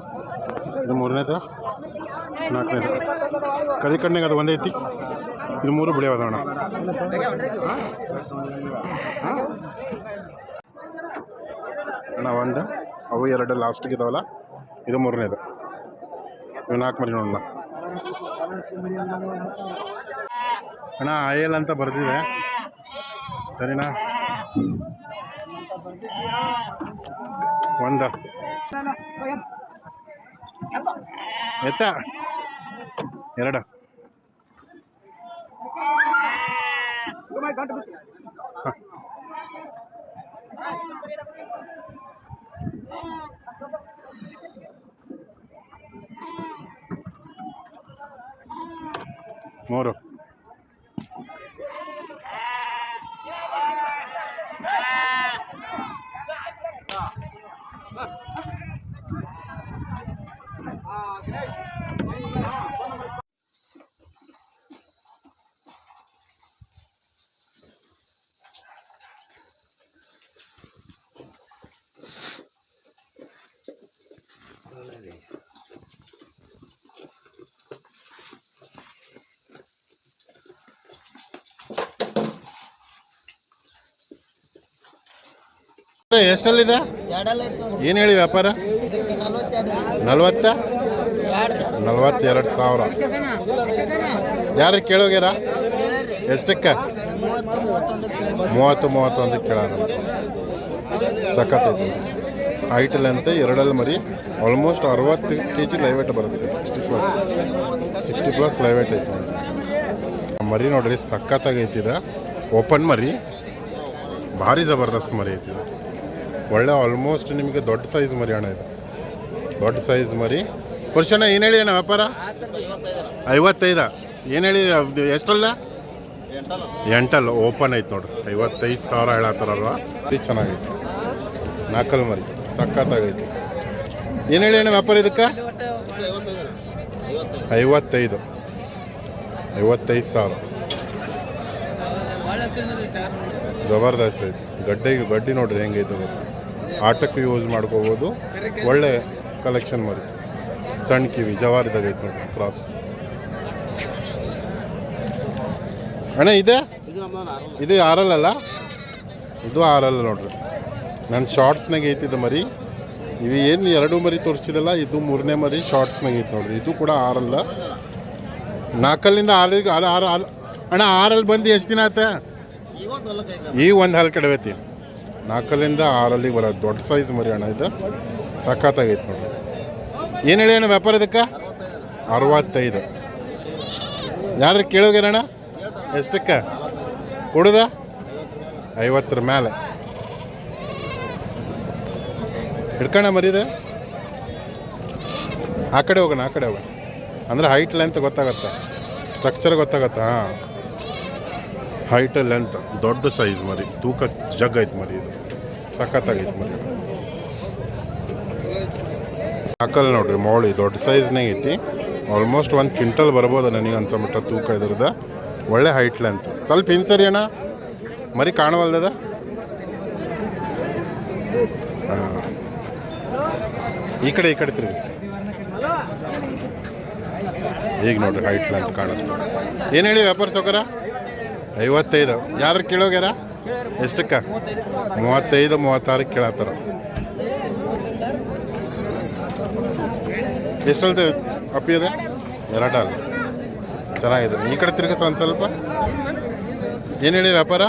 ಇದು ಮೂರನೇದು ನಾಲ್ಕನೇದು ಕರಿ ಕಣ್ಣಿಗೆ ಅದು ಒಂದೇ ಐತಿ ಇದು ಮೂರು ಬಿಳಿಯವ ಅಣ್ಣ ಅಣ್ಣ ಒಂದು ಅವು ಎರಡು ಲಾಸ್ಟಿಗೆ ಇದಾವಲ್ಲ ಇದು ಮೂರನೇದು. ಇವು ನಾಲ್ಕು ಮರಿ ನೋಡೋಣ. ಅಣ್ಣ ಆಯಲ್ ಅಂತ ಬರ್ದಿದೆ. ಸರಿನಾ? ಒಂದು. ಎತ್ತ? ಎರಡು ಹ. ಮೂರು ಎಷ್ಟಲ್ಲಿದೆ? ಏನು ಹೇಳಿ ವ್ಯಾಪಾರ? ನಲ್ವತ್ತ? ನಲ್ವತ್ತೆರಡು ಸಾವಿರ. ಯಾರು ಕೇಳೋಗ್ಯಾರ ಎಷ್ಟಕ್ಕೆ? ಮೂವತ್ತು ಮೂವತ್ತೊಂದು ಕೇಳೋಣ. ಸಖತ್ತೈತಿ ಐಟಲ್ ಅಂತ ಎರಡಲ್ಲಿ ಮರಿ ಆಲ್ಮೋಸ್ಟ್ ಅರವತ್ತು ಕೆ ಜಿ ಲೈವೇಟ್ ಬರುತ್ತೆ. Sixty plus sixty plus live weight ಐತಿ. ಮರಿ ನೋಡ್ರಿ ಸಖತ್ತಾಗೈತಿದೆ ಓಪನ್ ಮರಿ. ಭಾರಿ ಜಬರ್ದಸ್ತ್ ಮರಿ ಐತಿದೆ ಇದು. ಒಳ್ಳೆ ಆಲ್ಮೋಸ್ಟ್ ನಿಮಗೆ ದೊಡ್ಡ ಸೈಜ್ ಮರಿ ಅಣ್ಣ ಇದು. ದೊಡ್ಡ ಸೈಜ್ ಮರಿ. ಪುರುಷನ ಏನು ಹೇಳಿ ಅಣ್ಣ ವ್ಯಾಪಾರ? ಐವತ್ತೈದ. ಏನು ಹೇಳಿ ಎಷ್ಟಲ್ಲ? ಎಂಟಲ್ಲ. ಓಪನ್ ಐತೆ ನೋಡ್ರಿ. ಐವತ್ತೈದು ಸಾವಿರ ಹೇಳತ್ತಾರಲ್ವ? ಇದು ಚೆನ್ನಾಗೈತೆ. ನಾಲ್ಕಲ್ ಮರಿ. ಸಖತ್ತಾಗೈತಿ. ಏನು ಹೇಳಿ ಅಣ್ಣ ವ್ಯಾಪಾರ ಇದಕ್ಕೆ? ಐವತ್ತೈದು. ಐವತ್ತೈದು ಸಾವಿರ. ಜಬರ್ದಸ್ತ್ ಐತಿ. ಗಡ್ಡೆಗೆ ಗಡ್ಡಿ ನೋಡ್ರಿ ಹೆಂಗೈತೆ ಆಟಕ್ಕೆ ಯೂಸ್ ಮಾಡ್ಕೋಬೋದು. ಒಳ್ಳೆ ಕಲೆಕ್ಷನ್ ಮರಿ ಸಣ್ಣ ಕಿವಿ ಜವಾರಿದಾಗ ಐತೆ ನೋಡಿ ಕ್ರಾಸ್ ಅಣ್ಣ, ಇದೆ? ಇದು ಆರಲ್ ಅಲ್ಲ ಇದು ಆರಲ್ಲ ನೋಡ್ರಿ. ನನ್ನ ಶಾರ್ಟ್ಸ್ನಾಗ ಐತಿ ಇದು ಮರಿ. ಇವು ಏನು ಎರಡು ಮರಿ ತೋರಿಸಿದಲ್ಲ, ಇದು ಮೂರನೇ ಮರಿ ಶಾರ್ಟ್ಸ್ನಾಗ ಐತೆ ನೋಡ್ರಿ. ಇದು ಕೂಡ ಆರಲ್ಲ. ನಾಲ್ಕಲ್ಲಿಂದ ಆರಿಗೆ ಆರು ಆರು ಆರು. ಅಣ್ಣ ಆರಲ್ಲಿ ಬಂದು ಎಷ್ಟು ದಿನ ಆತ ಈ ಒಂದು ಹಲ್ ಕೆಡವೈತಿ ನಾಲ್ಕಲ್ಲಿಂದ ಆರಲ್ಲಿಗೆ ಬರೋದು ದೊಡ್ಡ ಸೈಜ್ ಮರಿ ಅಣ್ಣ ಇದು. ಸಖತ್ತಾಗೈತೆ ನೋಡಿ ಏನು ಹೇಳಿ ಅಣ್ಣ ವ್ಯಾಪಾರ ಇದಕ್ಕೆ? ಅರವತ್ತೈದು. ಯಾರು ಕೇಳೋಗಿರಣ್ಣ ಎಷ್ಟಕ್ಕೆ? ಕೊಡುದ ಐವತ್ತರ ಮೇಲೆ ಹಿಡ್ಕಣ ಮರಿದೆ ಆ ಕಡೆ ಹೋಗೋಣ, ಆ ಕಡೆ ಹೋಗೋಣ. ಅಂದರೆ ಹೈಟ್ ಲೆಂತ್ ಗೊತ್ತಾಗತ್ತೆ? ಸ್ಟ್ರಕ್ಚರ್ ಗೊತ್ತಾಗತ್ತಾ? ಹಾಂ. ಹೈಟ್ ಲೆಂತ್ ದೊಡ್ಡ ಸೈಜ್ ಮರಿ, ತೂಕ ಜಗ್ ಐತೆ ಮರಿ ಇದು. ಸಖತ್ತಾಗೈತೆ ಮರಿ ಹಾಕಲ್ ನೋಡ್ರಿ ಮೌಳಿ ದೊಡ್ಡ ಸೈಜ್ನಾಗ ಐತಿ. ಆಲ್ಮೋಸ್ಟ್ ಒಂದು ಕ್ವಿಂಟಲ್ ಬರ್ಬೋದು ನನಗೆ ಅಂತ ಮಟ್ಟ ತೂಕ ಇದ್ರದ. ಒಳ್ಳೆ ಹೈಟ್ ಲೆಂತ್ ಸ್ವಲ್ಪ ಹಿಂಸರಿ ಅಣ್ಣ. ಮರಿ ಕಾಣವಲ್ದದ? ಈ ಕಡೆ ಈ ಕಡೆ ತಿರುಗಿಸಿ ಈಗ ನೋಡ್ರಿ ಹೈಟ್ ಲೆಂತ್ ಕಾಣುತ್ತೆ. ಏನು ಹೇಳಿ ವ್ಯಾಪಾರ ಸೌಕರ? ಐವತ್ತೈದು. ಯಾರು ಕೇಳೋಗ್ಯಾರ? ಎಷ್ಟಕ್ಕ? ಮೂವತ್ತೈದು, ಮೂವತ್ತಾರು ಕೇಳತ್ತಾರ. ಎಷ್ಟು ಅಪ್ಪಿ ಅದ? ಎರಡ ಅಲ್ಲ. ಚೆನ್ನಾಗಿದೆ. ಈ ಕಡೆ ತಿರ್ಗಿಸ ಒಂದು ಸ್ವಲ್ಪ. ಏನು ಹೇಳಿ ವ್ಯಾಪಾರ?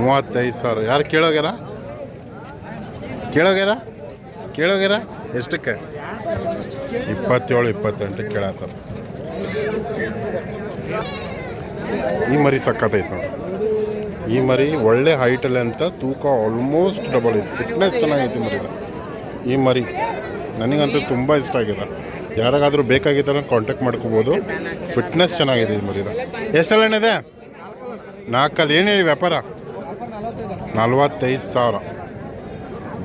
ಮೂವತ್ತೈದು ಸಾವಿರ. ಯಾರು ಕೇಳೋಗ್ಯಾರ? ಕೇಳೋಗ್ಯಾರ? ಕೇಳೋಗ್ಯಾರ? ಎಷ್ಟಕ್ಕೆ? ಇಪ್ಪತ್ತೇಳು, ಇಪ್ಪತ್ತೆಂಟು ಕೇಳತ್ತಾರ. ಈ ಮರಿ ಸಕ್ಕತ್ತೈತೆ ನೋಡಿ. ಈ ಮರಿ ಒಳ್ಳೆ ಹೈಟಲ್ಲಿ ಅಂತ ತೂಕ ಆಲ್ಮೋಸ್ಟ್ ಡಬಲ್ ಇದೆ ಫಿಟ್ನೆಸ್ ಚೆನ್ನಾಗೈತಿ ಮರಿದು ಈ ಮರಿ ನನಗಂತೂ ತುಂಬ ಇಷ್ಟ ಆಗಿದೆ. ಯಾರಿಗಾದರೂ ಬೇಕಾಗಿದ್ದರೆ ಕಾಂಟ್ಯಾಕ್ಟ್ ಮಾಡ್ಕೋಬೋದು. ಫಿಟ್ನೆಸ್ ಚೆನ್ನಾಗಿದೆ ಈ ಮರಿದ ಎಷ್ಟೆಲ್ಲ ಇದೆ? ನಾಲ್ಕಲ್ಲಿ ಏನು ಹೇಳಿ ವ್ಯಾಪಾರ? ನಲ್ವತ್ತೈದು ಸಾವಿರ.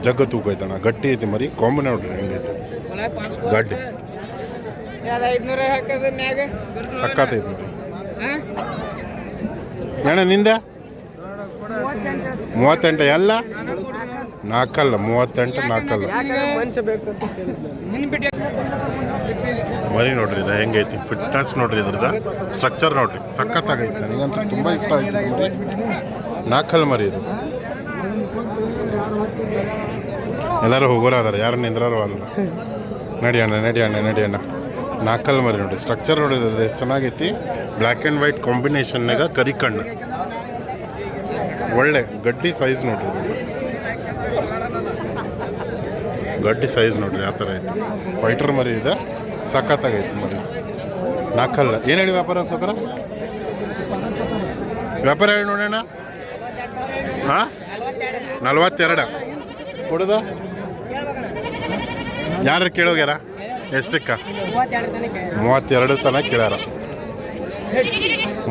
ಜಗ್ಗ ತೂಕ ಐತಣ್ಣ ಗಟ್ಟಿ ಐತಿ ಮರಿ. ಕೊಂಬ ನೋಡ್ರಿ ಹೆಂಗೈತೆ ಗಡ್ಡಿ. ಸಕ್ಕತ್ತೈತಿ ಮರಿ. ಅಣ್ಣ, ನಿಂದ? ಮೂವತ್ತೆಂಟು, ಎಲ್ಲ? ನಾಲ್ಕಲ್ಲ, ಮೂವತ್ತೆಂಟು, ನಾಲ್ಕಲ್ಲ. ಮರಿ ನೋಡ್ರಿ, ಇದು ಹೆಂಗೈತಿ? ಫಿಟ್ನೆಸ್ ನೋಡ್ರಿ ಇದ್ರದ ಸ್ಟ್ರಕ್ಚರ್ ನೋಡ್ರಿ, ಸಖತ್ತಾಗೈತೆ. ನನಗಂತೂ ತುಂಬ ಇಷ್ಟ ಆಯ್ತು ನೋಡ್ರಿ ಮರಿ. ನಾಲ್ಕಲ್ ಮರಿ ಇದು. ಎಲ್ಲರೂ ಹೋಗೋರು ಅದಾರ ಯಾರು ನಿಂದ್ರಾರು ಅಲ್ಲ. ನಡಿ ಅಣ್ಣ ನಡಿ ಅಣ್ಣ ನಡಿ ಅಣ್ಣ. ನಾಲ್ಕಲ್ ಮರಿ ನೋಡಿ. ಸ್ಟ್ರಕ್ಚರ್ ನೋಡಿದ್ರೆ ಎಷ್ಟು ಚೆನ್ನಾಗೈತಿ. ಬ್ಲ್ಯಾಕ್ ಆ್ಯಂಡ್ ವೈಟ್ ಕಾಂಬಿನೇಷನ್ನಾಗ ಕರಿ ಕಣ್ಣು. ಒಳ್ಳೆ ಗಡ್ಡಿ ಸೈಜ್ ನೋಡಿರಿ ಗಡ್ಡಿ ಸೈಜ್ ನೋಡಿರಿ, ಆ ಥರ ಐತಿ. ವೈಟರ್ ಮರಿ ಇದೆ. ಸಖತ್ತಾಗೈತಿ ಮರಿ. ನಾಲ್ಕಲ್ಲ ಏನು ಹೇಳಿ ವ್ಯಾಪಾರ ಅನ್ಸತ್ತಾರ? ವ್ಯಾಪಾರ ಹೇಳಿ ನೋಡೋಣ. ಹಾಂ? ನಲ್ವತ್ತೆರಡು. ಕೊಡುದ? ಯಾರು ಕೇಳೋಗ್ಯಾರ? ಎಷ್ಟಕ್ಕ? ಮೂವತ್ತೆರಡು ತನ ಕೇಳ್ಯಾರ.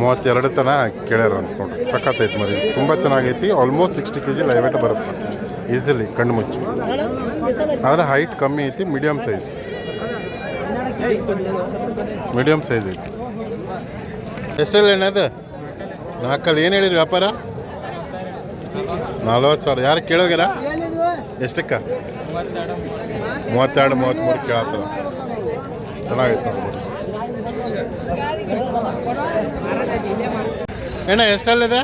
ಮೂವತ್ತೆರಡು ತನ ಕೇಳ್ಯಾರ ಅಂತ ನೋಡ್ರಿ ಸಖತ್ತೈತಿ ಮರಿ ತುಂಬ ಚೆನ್ನಾಗೈತಿ. Almost sixty K G live weight ಬರುತ್ತೆ. ಈಸಿಲಿ ಕಣ್ಣು ಮುಚ್ಚಿ. ಆದರೆ ಹೈಟ್ ಕಮ್ಮಿ ಐತಿ ಮೀಡಿಯಮ್ ಸೈಜ್ ಮೀಡಿಯಮ್ ಸೈಜ್ ಐತಿ. ಎಷ್ಟೆಲ್ಲ ಎಣ್ಣೆ ಅದು? ನಾಲ್ಕಲ್ಲಿ ಏನು ಹೇಳಿರಿ ವ್ಯಾಪಾರ? ನಲ್ವತ್ತು ಸಾವಿರ. ಯಾರು ಕೇಳೋಗ್ಯಾರ ಎಷ್ಟಕ್ಕ? ಮೂವತ್ತೆರಡು, ಮೂವತ್ತ್ಮೂರು ಕೇಳತ್ತದ. ಚೆನ್ನಾಗಿತ್ತು ನೋಡ್ಬೋದು ಅಣ್ಣ ಎಷ್ಟಲ್ಲಿದೆ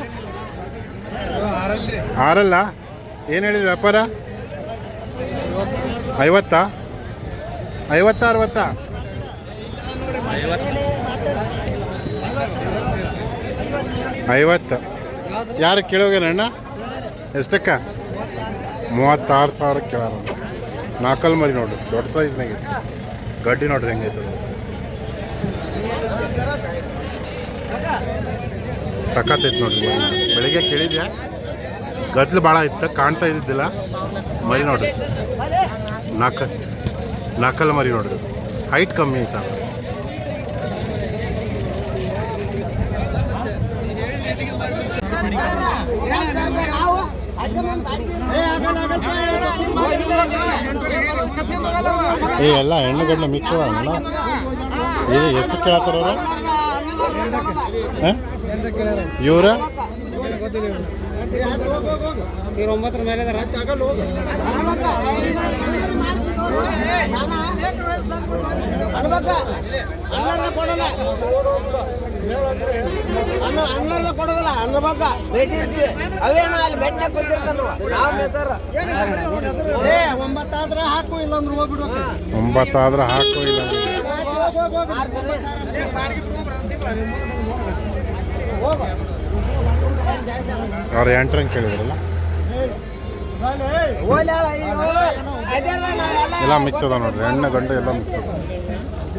ಆರಲ್ಲ? ಏನು ಹೇಳಿದ್ರಿ ವ್ಯಾಪಾರ? ಐವತ್ತಾ? ಐವತ್ತ, ಅರವತ್ತಾ? ಐವತ್ತು. ಯಾರು ಕೇಳೋಗ್ಯಾರ ಅಣ್ಣ? ಎಷ್ಟಕ್ಕ? ಮೂವತ್ತಾರು ಸಾವಿರ ಕೇಳಾರ ನಾಲ್ಕಲ್ ಮರಿ ನೋಡ್ರಿ, ದೊಡ್ಡ ಸೈಜ್ನಾಗ ಐತಿ. ಗಡ್ಡಿ ನೋಡ್ರಿ ಹೆಂಗೈತೆ ಸಖತ್ ಸಖತ್ತೈತೆ ನೋಡ್ರಿ ಬೆಳಿಗ್ಗೆ ಕೇಳಿದ್ಯಾ? ಗದ್ಲು ಭಾಳ ಇತ್ತು, ಕಾಣ್ತಾ ಇದ್ದಿದ್ದಿಲ್ಲ. ಮರಿ ನೋಡ್ರಿ. ನಾಕ ನಾಕಲ್ ಮರಿ ನೋಡ್ರಿ ಹೈಟ್ ಕಮ್ಮಿ ಐತ. ಏ ಎಲ್ಲ ಹೆಣ್ಣು ಗಂಡು ಮಿಕ್ಸ್ ಅಲ್ಲ ಏ ಎಷ್ಟು ಕೇಳತ್ತಾರ ಇವ್ರ? ಒಂಬತ್ತರ ಮೇಲೆ ಅದಾರ ಅನ್ನ ಅನ್ನ ಅನ್ನದ ಕೊಡೋದಲ್ಲ ಅನ್ನಬೇಕ ಬೇಸಿರ್ತೀವಿ ಅವೇನ ಅಲ್ಲಿ ಬೆಟ್ಟ ಕೂತಿರ್ತಾನವ ನಾವು ಹೆಸರು. ಏ, ಒಂಬತ್ತಾದ್ರೆ ಹಾಕು ಇಲ್ಲೊಂದು ಹೋಗ್ಬಿಡು. ಒಂಬತ್ತಾದ್ರ ಹಾಕು ಇಲ್ಲ ಅವ್ರು ಎಂಟ್ರಂಗೆ ಕೇಳಿದ್ರಲ್ಲ? ಎಲ್ಲ ಮಿಕ್ಸ್ ಅದ ನೋಡ್ರಿ. ಹೆಣ್ಣು ಗಂಡು ಎಲ್ಲ ಮಿಕ್ಸ್ ಅದ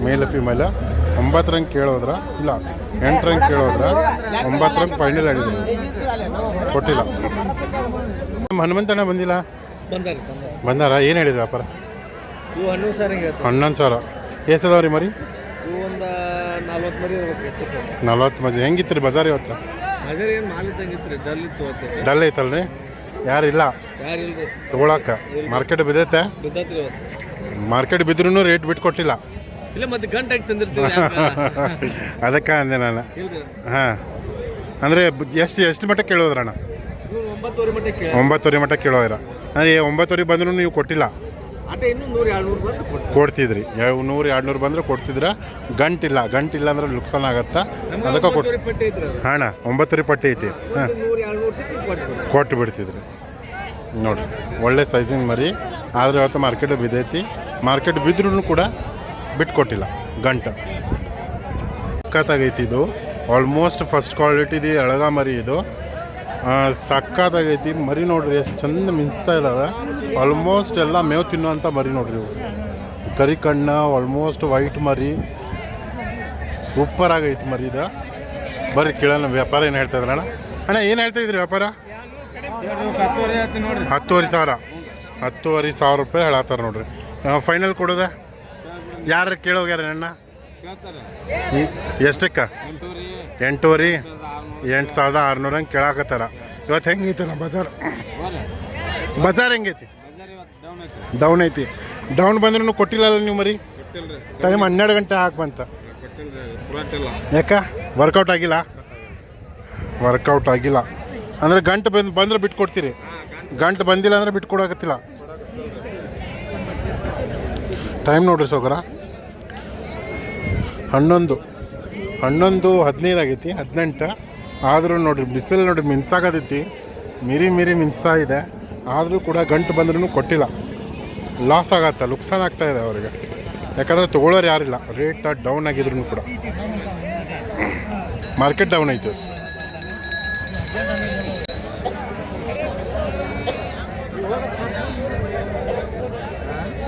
ಮೇಲ್ ಫಿಮೇಲ್ ಒಂಬತ್ತರಂಗೆ ಕೇಳೋದ್ರ? ಇಲ್ಲ ಎಂಟರಂಗೆ ಕೇಳೋದ್ರ? ಒಂಬತ್ತರಂಗೆ ಫೈನಲ್ ಹೇಳಿದ್ರು ಕೊಟ್ಟಿಲ್ಲ. ನಮ್ಮ ಹನುಮಂತಣ್ಣ ಬಂದಿಲ್ಲ? ಬಂದಾರಿ ಏನು ಹೇಳಿದ್ರು ವ್ಯಾಪಾರ? ಹನ್ನೊಂದು ಸಾವಿರ ಎಷ್ಟದಾವ್ರಿ ಮರಿ? ನಲ್ವತ್ತು ಮದಿ ಹೆಂಗಿತ್ತು ರೀ ಬಜಾರ್ ಇವತ್ತು. ಡಲ್ ಐತಲ್ರಿ? ಯಾರಿಲ್ಲ? ಯಾರು ಇಲ್ಲ ತೊಗೊಳಕ್ಕೆ. ಮಾರ್ಕೆಟ್ ಬಿದ್ದೈತೆ? ಬಿದ್ದತ್ರಿ ಮಾರ್ಕೆಟ್ ಬಿದ್ರೂ ರೇಟ್ ಬಿಟ್ಟು ಕೊಟ್ಟಿಲ್ಲ. ಇಲ್ಲ ಮತ್ತೆ ಗಂಟೆ ತಂದಿರ್ತೀವಿ ಅದಕ್ಕೆ ಅಂದೆ ನಾನು. ಹಾಂ. ಅಂದರೆ ಎಷ್ಟು ಎಷ್ಟು ಮಟ್ಟಕ್ಕೆ ಕೇಳೋದ್ರಣ್ಣ? ಒಂಬತ್ತುವರೆ ಮಟ್ಟಕ್ಕೆ ಒಂಬತ್ತುವರೆ ಮಟ್ಟಕ್ಕೆ ಕೇಳೋದ್ರ ಅಂದರೆ ಒಂಬತ್ತುವರೆ ಬಂದರೂ ನೀವು ಕೊಟ್ಟಿಲ್ಲ. ಕೊಡ್ತಿದ್ರಿ ಯಾವ ನೂರು ಎರಡು ನೂರು ಬಂದರೆ ಕೊಡ್ತಿದ್ರ. ಗಂಟಿಲ್ಲ. ಗಂಟಿಲ್ಲ ಅಂದ್ರೆ ಲುಕ್ಸನ್ ಆಗತ್ತಾ? ಅದಕ್ಕೆ ಕೊಟ್ಟು ಹಾಂ ಒಂಬತ್ತುವರೆ ಪಟ್ಟಿ ಐತಿ. ಹಾಂ ಕೊಟ್ಟು ಬಿಡ್ತಿದ್ರಿ ನೋಡಿ ಒಳ್ಳೆ ಸೈಜಿಂಗ್ ಮರಿ. ಆದರೆ ಇವತ್ತು ಮಾರ್ಕೆಟ್ ಬಿದ್ದೈತಿ. ಮಾರ್ಕೆಟ್ ಬಿದ್ರೂ ಕೂಡ ಬಿಟ್ಟು ಕೊಟ್ಟಿಲ್ಲ ಗಂಟ. ಸಖತ್ತಾಗೈತಿ ಇದು. ಆಲ್ಮೋಸ್ಟ್ ಫಸ್ಟ್ ಕ್ವಾಲಿಟಿದು ಎಳಗ ಮರಿ ಇದು. ಆ, ಸಖತ್ತಾಗೈತಿ ಮರಿ ನೋಡ್ರಿ ಎಷ್ಟು ಚಂದ ಮಿಂಚ್ತಾ ಇದ್ದಾವೆ ಆಲ್ಮೋಸ್ಟ್ ಎಲ್ಲ ಮೇವು ತಿನ್ನುವಂಥ ಮರಿ ನೋಡ್ರಿ ಇವು. ಕರಿ ಕಣ್ಣು ಆಲ್ಮೋಸ್ಟ್ ವೈಟ್ ಮರಿ. ಸೂಪರ್ ಆಗೈತಿ ಮರಿ ಇದು. ಬರ್ರಿ ಕೇಳೋಣ ವ್ಯಾಪಾರ ಏನು ಹೇಳ್ತಾ ಇದ್ರಣ್ಣ ಅಣ್ಣ? ಏನು ಹೇಳ್ತಾ ಇದ್ರಿ ವ್ಯಾಪಾರ? ಹತ್ತುವರೆ ಸಾವಿರ. ಹತ್ತುವರೆ ಸಾವಿರ ರೂಪಾಯಿ ಹೇಳತ್ತಾರೆ ನೋಡ್ರಿ. ಫೈನಲ್ ಕೊಡೋದ? ಯಾರು ಕೇಳೋಗ್ಯಾರ ಅಣ್ಣ? ಎಷ್ಟಕ್ಕ? ಎಂಟೂವರೆ. ಎಂಟು ಸಾವಿರದ ಆರುನೂರ ಹಂಗೆ ಕೇಳಾಕತ್ತಾರ. ಇವತ್ತು ಹೆಂಗೈತಲ್ಲ ಬಜಾರ್? ಬಜಾರ್ ಹೆಂಗೈತಿ ಡೌನ್ ಐತಿ. ಡೌನ್ ಬಂದ್ರೂ ಕೊಟ್ಟಿಲ್ಲಲ್ಲ ನೀವು ಮರಿ? ಟೈಮ್ ಹನ್ನೆರಡು ಗಂಟೆ ಹಾಕಿ ಬಂತ. ಯಾಕ? ವರ್ಕೌಟ್ ಆಗಿಲ್ಲ? ವರ್ಕೌಟ್ ಆಗಿಲ್ಲ. ಅಂದರೆ ಗಂಟು ಬಂದು ಬಂದ್ರೆ ಬಿಟ್ಟು ಕೊಡ್ತೀರಿ ಗಂಟು. ಬಂದಿಲ್ಲ ಅಂದ್ರೆ ಬಿಟ್ಟು ಕೊಡಕತ್ತಿಲ್ಲ ಟೈಮ್ ನೋಡ್ರಿ ಸೌಕರ. ಹನ್ನೊಂದು. ಹನ್ನೊಂದು ಹದಿನೈದು ಆಗೈತಿ, ಹದಿನೆಂಟು. ಆದರೂ ನೋಡಿರಿ, ಬಿಸಿಲು ನೋಡಿ ಮಿಂಚಾಗತೈತಿ. ಮಿರಿ ಮಿರಿ ಮಿಂಚ್ತಾ ಇದೆ. ಆದರೂ ಕೂಡ ಗಂಟು ಬಂದ್ರೂ ಕೊಟ್ಟಿಲ್ಲ. ಲಾಸ್ ಆಗತ್ತೆ ಆಗ್ತಾ ಇದೆ ಅವರಿಗೆ. ಯಾಕಂದರೆ ತೊಗೊಳ್ಳೋರು ಯಾರಿಲ್ಲ. ರೇಟ್ ಡೌನ್ ಆಗಿದ್ರು ಕೂಡ. ಮಾರ್ಕೆಟ್ ಡೌನ್ ಐತೆ.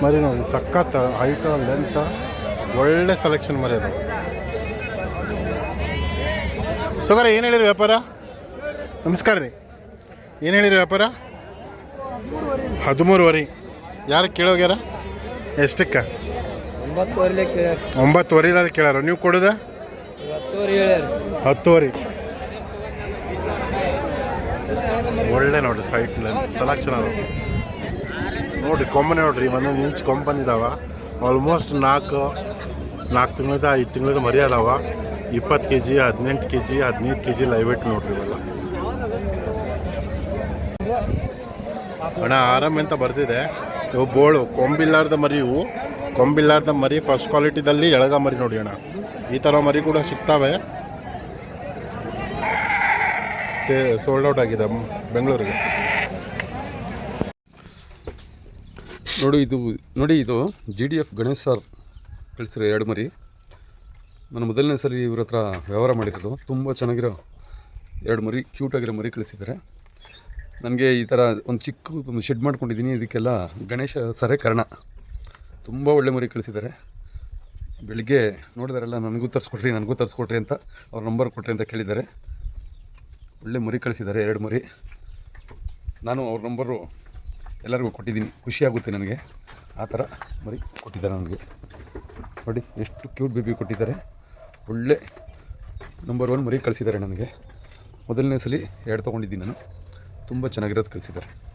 ಮರಿ ನೋಡಿ ಸಕ್ಕತ್ತ ಹೈಟ್ ಲೆಂತ್ ಒಳ್ಳೆ ಸೆಲೆಕ್ಷನ್ ಮರಿ ಅದು. ಸುಗರ ಏನು ಹೇಳಿರಿ ವ್ಯಾಪಾರ? ನಮಸ್ಕಾರ ರೀ. ಏನು ಹೇಳಿರಿ ವ್ಯಾಪಾರ? ಹದಿಮೂರುವರೆ. ಯಾರು ಕೇಳೋಗ್ಯಾರ? ಎಷ್ಟಕ್ಕ? ಒಂಬತ್ತುವರೆದಲ್ಲಿ ಕೇಳಾರ. ನೀವು ಕೊಡೋದ? ಹತ್ತುವರೆ ಒಳ್ಳೆ ನೋಡ್ರಿ ಸೈಟ್ ಸೆಲೆಕ್ಷನ್ ಅದು. ನೋಡ್ರಿ ಕೊಂಬನೆ ನೋಡ್ರಿ. ಒಂದೊಂದು ಇಂಚ್ ಕೊಂಬ್ ಬಂದಿದಾವ. ಆಲ್ಮೋಸ್ಟ್ ನಾಲ್ಕು ನಾಲ್ಕು ತಿಂಗಳದ, ಐದು ತಿಂಗಳದ ಮರಿ ಅದಾವ ಇಪ್ಪತ್ತು ಕೆ ಜಿ ಹದಿನೆಂಟು ಕೆ ಜಿ ಹದಿನೈದು ಕೆ ಜಿ ಲೈವೇಟ್ ನೋಡ್ರಿ ಇವೆಲ್ಲ. ಅಣ್ಣ, ಆರಾಮ್ ಅಂತ ಬರ್ತಿದೆ ಇವು ಬೋಳು, ಕೊಂಬಿಲ್ಲಾರ್ದ ಮರಿ ಇವು. ಕೊಂಬಿಲ್ಲಾರ್ದ ಮರಿ ಫಸ್ಟ್ ಕ್ವಾಲಿಟಿದಲ್ಲಿ ಎಳಗ ಮರಿ ನೋಡಿ ಅಣ್ಣ. ಈ ಥರ ಮರಿ ಕೂಡ ಸಿಗ್ತಾವೆ. ಸೇ ಸೋಲ್ಡ್ ಔಟ್ ಆಗಿದೆ ಬೆಂಗಳೂರಿಗೆ. ನೋಡಿ ಇದು ನೋಡಿ ಇದು G D F Ganesh sir ಕಳಿಸಿರೋ ಎರಡು ಮರಿ. ನಾನು ಮೊದಲನೇ ಸಲ ಇವ್ರ ಹತ್ರ ವ್ಯವಹಾರ ಮಾಡಿರೋದು. ತುಂಬ ಚೆನ್ನಾಗಿರೋ ಎರಡು ಮರಿ ಕ್ಯೂಟಾಗಿರೋ ಮರಿ ಕಳಿಸಿದ್ದಾರೆ. ನನಗೆ ಈ ಥರ ಒಂದು ಚಿಕ್ಕ ಒಂದು ಶೆಡ್ ಮಾಡ್ಕೊಂಡಿದ್ದೀನಿ. ಇದಕ್ಕೆಲ್ಲ ಗಣೇಶ ಸರೇ ಕಾರಣ. ತುಂಬ ಒಳ್ಳೆ ಮರಿ ಕಳಿಸಿದ್ದಾರೆ. ಬೆಳಿಗ್ಗೆ ನೋಡಿದಾರೆಲ್ಲ, ನನಗೂ ತರಿಸ್ಕೊಡ್ರಿ ನನಗೂ ತರಿಸ್ಕೊಡ್ರಿ ಅಂತ ಅವ್ರ ನಂಬರ್ ಕೊಟ್ರಿ ಅಂತ ಕೇಳಿದ್ದಾರೆ. ಒಳ್ಳೆ ಮರಿ ಕಳಿಸಿದ್ದಾರೆ ಎರಡು ಮರಿ. ನಾನು ಅವ್ರ ನಂಬರು ಎಲ್ಲರಿಗೂ ಕೊಟ್ಟಿದ್ದೀನಿ. ಖುಷಿಯಾಗುತ್ತೆ ನನಗೆ. ಆ ಥರ ಮರಿ ಕೊಟ್ಟಿದ್ದಾರೆ ನನಗೆ. ನೋಡಿ, ಎಷ್ಟು ಕ್ಯೂಟ್ ಬೇಬಿ ಕೊಟ್ಟಿದ್ದಾರೆ. ಒಳ್ಳೆ ನಂಬರ್ ಒನ್ ಮರಿ ಕಳಿಸಿದ್ದಾರೆ ನನಗೆ. ಮೊದಲನೇ ಸಲ ಎರಡು ತೊಗೊಂಡಿದ್ದೀನಿ ನಾನು. ತುಂಬ ಚೆನ್ನಾಗಿರೋದು ಕಳಿಸಿದ್ದಾರೆ.